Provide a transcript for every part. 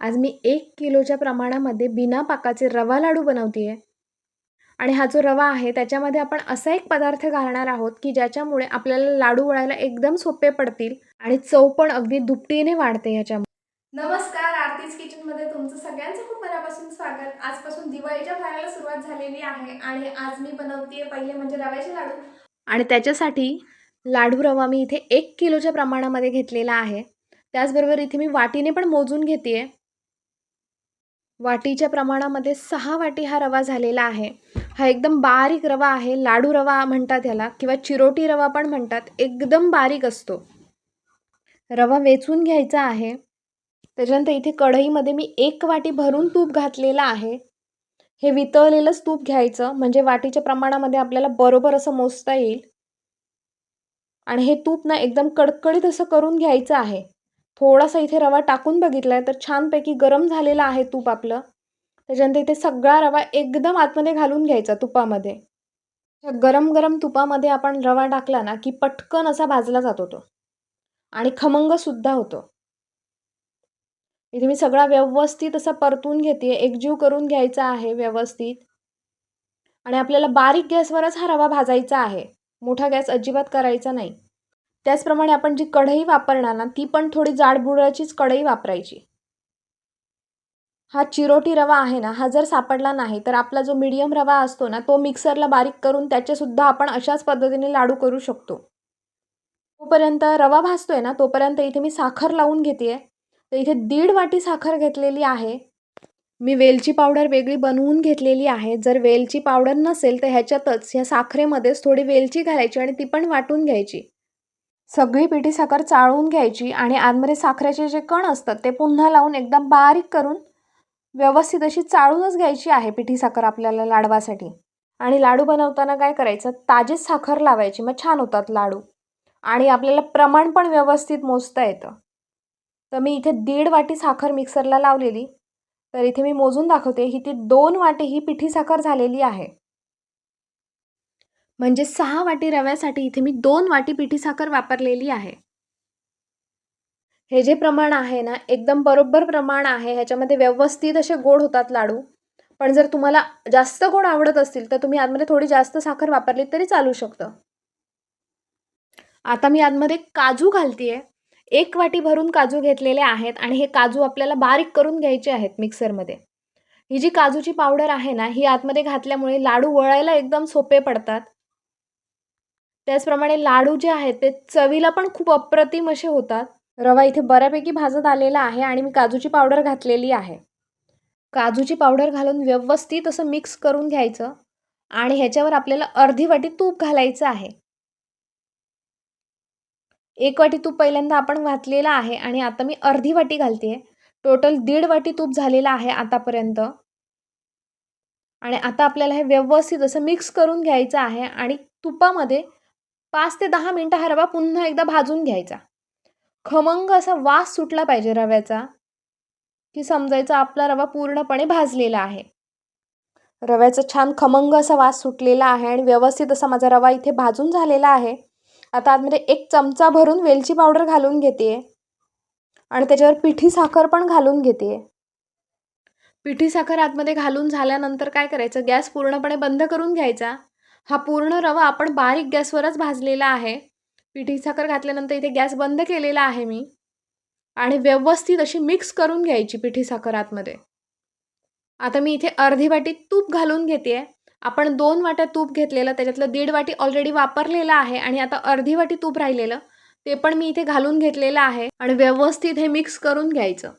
आज मी एक किलोच्या प्रमाणामध्ये बिना पाकाचे रवा लाडू बनवते आहे आणि हा जो रवा आहे त्याच्यामध्ये आपण असा एक पदार्थ घालणार आहोत की ज्याच्यामुळे आपल्याला लाडू वळायला एकदम सोपे पडतील आणि चव पण अगदी दुपटीने वाढते ह्याच्यामुळे नमस्कार आरतीज किचनमध्ये तुमचं सगळ्यांचं खूप मनापासून स्वागत. आजपासून दिवाळीच्या फराळाला सुरुवात झालेली आहे आणि आज मी बनवते पहिले म्हणजे रव्याचे लाडू. आणि त्याच्यासाठी लाडू रवा मी इथे एक किलोच्या प्रमाणामध्ये घेतलेला आहे. त्याचबरोबर इथे मी वाटीने पण मोजून घेते वाटीच्या प्रमाणामध्ये सहा वाटी हा रवा झालेला आहे. हा एकदम बारीक रवा आहे. लाडू रवा म्हणतात ह्याला किंवा चिरोटी रवा पण म्हणतात. एकदम बारीक असतो. रवा वेचून घ्यायचा आहे. त्याच्यानंतर इथे कढईमध्ये मी एक वाटी भरून तूप घातलेलं आहे. हे वितळलेलंच तूप घ्यायचं. म्हणजे वाटीच्या प्रमाणामध्ये आपल्याला बरोबर असं मोजता येईल. आणि हे तूप ना एकदम कडकडीत असं करून घ्यायचं आहे. थोडासा इथे रवा टाकून बघितला आहे तर छानपैकी गरम झालेला आहे तूप आपलं. त्याच्यानंतर इथे सगळा रवा एकदम आतमध्ये घालून घ्यायचा तुपामध्ये. गरम गरम तुपामध्ये आपण रवा टाकला ना की पटकन असा भाजला जातो तो आणि खमंगसुद्धा होतो. इथे मी सगळा व्यवस्थित असा परतून घेते एकजीव करून घ्यायचा आहे व्यवस्थित. आणि आपल्याला बारीक गॅसवरच हा रवा भाजायचा आहे. मोठा गॅस अजिबात करायचा नाही. त्याचप्रमाणे आपण जी कढई वापरणार ना ती पण थोडी जाडबुडाचीच कढई वापरायची. हा चिरोटी रवा आहे ना हा जर सापडला नाही तर आपला जो मीडियम रवा असतो ना तो मिक्सरला बारीक करून त्याचेसुद्धा आपण अशाच पद्धतीने लाडू करू शकतो. तोपर्यंत रवा भाजतोय ना तोपर्यंत इथे मी साखर लावून घेते तर इथे दीड वाटी साखर घेतलेली आहे. मी वेलची पावडर वेगळी बनवून घेतलेली आहे. जर वेलची पावडर नसेल तर ह्याच्यातच ह्या साखरेमध्येच थोडी वेलची घालायची आणि ती पण वाटून घ्यायची. सगळी पिठी साखर चाळून घ्यायची आणि आतमध्ये साखरेचे जे कण असतात ते पुन्हा लावून एकदम बारीक करून व्यवस्थित अशी चाळूनच घ्यायची आहे पिठी साखर आपल्याला लाडवासाठी. आणि लाडू बनवताना काय करायचं? ताजीच साखर लावायची. मग छान होतात लाडू. आणि आपल्याला प्रमाण पण व्यवस्थित मोजता येतं. तर मी इथे दीड वाटी साखर मिक्सरला लावलेली. तर इथे मी मोजून दाखवते. ही ती दोन वाटी ही पिठी साखर झालेली आहे. म्हणजे सहा वाटी रव्यासाठी इथे मी दोन वाटी पिठी साखर वापरलेली आहे. हे जे प्रमाण आहे ना एकदम बरोबर प्रमाण आहे. ह्याच्यामध्ये व्यवस्थित असे गोड होतात लाडू. पण जर तुम्हाला जास्त गोड आवडत असतील तर तुम्ही आतमध्ये थोडी जास्त साखर वापरली तरी चालू शकतं. आता मी आतमध्ये काजू घालते एक वाटी भरून काजू घेतलेले आहेत आणि हे काजू आपल्याला बारीक करून घ्यायचे आहेत मिक्सरमध्ये. ही जी काजूची पावडर आहे ना ही आतमध्ये घातल्यामुळे लाडू वळायला एकदम सोपे पडतात. त्याचप्रमाणे लाडू जे आहेत ते चवीला पण खूप अप्रतिम असे होतात. रवा इथे बऱ्यापैकी भाजत आलेला आहे आणि मी काजूची पावडर घातलेली आहे. काजूची पावडर घालून व्यवस्थित असं मिक्स करून घ्यायचं आणि ह्याच्यावर आपल्याला अर्धी वाटी तूप घालायचं आहे. एक वाटी तूप पहिल्यांदा आपण घातलेलं आहे आणि आता मी अर्धी वाटी घालते टोटल दीड वाटी तूप झालेलं आहे आतापर्यंत. आणि आता आपल्याला हे व्यवस्थित असं मिक्स करून घ्यायचं आहे आणि तुपामध्ये पाच ते दहा मिनटं हा रवा पुन्हा एकदा भाजून घ्यायचा. खमंग असा वास सुटला पाहिजे रव्याचा की समजायचा आपला रवा पूर्णपणे भाजलेला आहे. रव्याचा छान खमंग असा वास सुटलेला आहे आणि व्यवस्थित असा माझा रवा इथे भाजून झालेला आहे. आता आतमध्ये एक चमचा भरून वेलची पावडर घालून घेते. आणि त्याच्यावर पिठी साखर पण घालून घेते. पिठी साखर आतमध्ये घालून झाल्यानंतर काय करायचं? गॅस पूर्णपणे बंद करून घ्यायचा. हा पूर्ण रवा आपण बारीक गॅसवरच भाजलेला आहे. पिठी साखर घातल्यानंतर इथे गॅस बंद केलेला आहे मी. आणि व्यवस्थित अशी मिक्स करून घ्यायची पिठी साखर आतमध्ये. आता मी इथे अर्धी वाटी तूप घालून घेते आपण दोन वाट्या तूप घेतलेलं त्याच्यातलं दीड वाटी ऑलरेडी वापरलेलं आहे आणि आता अर्धी वाटी तूप राहिलेलं ते पण मी इथे घालून घेतलेलं आहे आणि व्यवस्थित हे मिक्स करून घ्यायचं.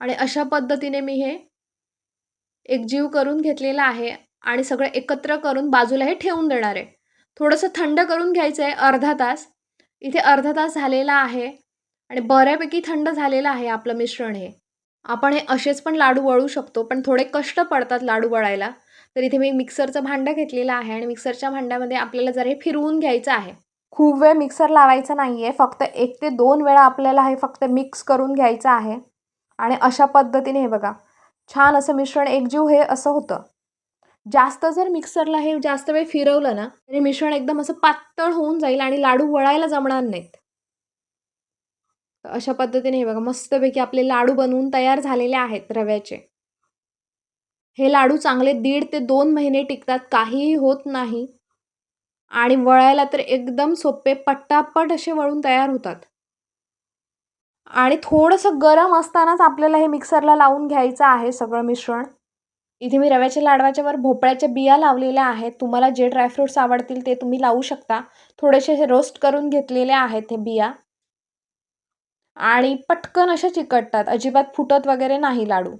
आणि अशा पद्धतीने मी हे एकजीव करून घेतलेला आहे आणि सगळं एकत्र करून बाजूला हे ठेवून देणार आहे. थोडंसं थंड करून घ्यायचं आहे अर्धा तास. इथे अर्धा तास झालेला आहे आणि बऱ्यापैकी थंड झालेलं आहे आपलं मिश्रण हे. आपण हे असेच पण लाडू वळू शकतो पण थोडे कष्ट पडतात लाडू वळायला. तर इथे मी मिक्सरचं भांडं घेतलेलं आहे आणि मिक्सरच्या भांड्यामध्ये आपल्याला जर हे फिरवून घ्यायचं आहे. खूप वेळ मिक्सर लावायचं नाही आहे फक्त एक ते दोन वेळा आपल्याला हे फक्त मिक्स करून घ्यायचं आहे. आणि अशा पद्धतीने हे बघा छान असं मिश्रण एकजीव हे असं होतं. जास्त जर मिक्सरला हे जास्त वेळ फिरवलं ना तरी मिश्रण एकदम असं पातळ होऊन जाईल आणि लाडू वळायला जमणार नाहीत. अशा पद्धतीने हे बघा मस्तपैकी आपले लाडू बनवून तयार झालेले आहेत रव्याचे. हे लाडू चांगले दीड ते दोन महिने टिकतात काहीही होत नाही. आणि वळायला तर एकदम सोपे पट्टापट असे वळून तयार होतात. आणि थोडंसं गरम असतानाच आपल्याला हे मिक्सरला लावून घ्यायचं आहे सगळं मिश्रण. इथे मी रव्याच्या लाडवाच्या वर भोपळ्याच्या बिया लावलेल्या आहेत. तुम्हाला जे ड्रायफ्रुट्स आवडतील ते तुम्ही लावू शकता. थोडेसे रोस्ट करून घेतलेले आहेत हे बिया. आणि पटकन अशा चिकटतात. अजिबात फुटत वगैरे नाही लाडू.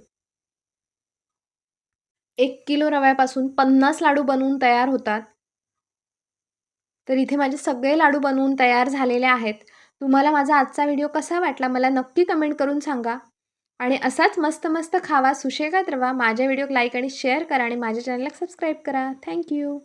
एक किलो रव्यापासून पन्नास लाडू बनवून तयार होतात. तर इथे माझे सगळे लाडू बनवून तयार झालेले आहेत. तुम्हाला माझा आजचा व्हिडिओ कसा वाटला मला नक्की कमेंट करून सांगा. आणि असाच मस्त मस्त खावा सुशेगात रवा. माझ्या व्हिडिओ लाईक आणि शेअर करा आणि माझ्या चॅनलला सबस्क्राईब करा. थँक्यू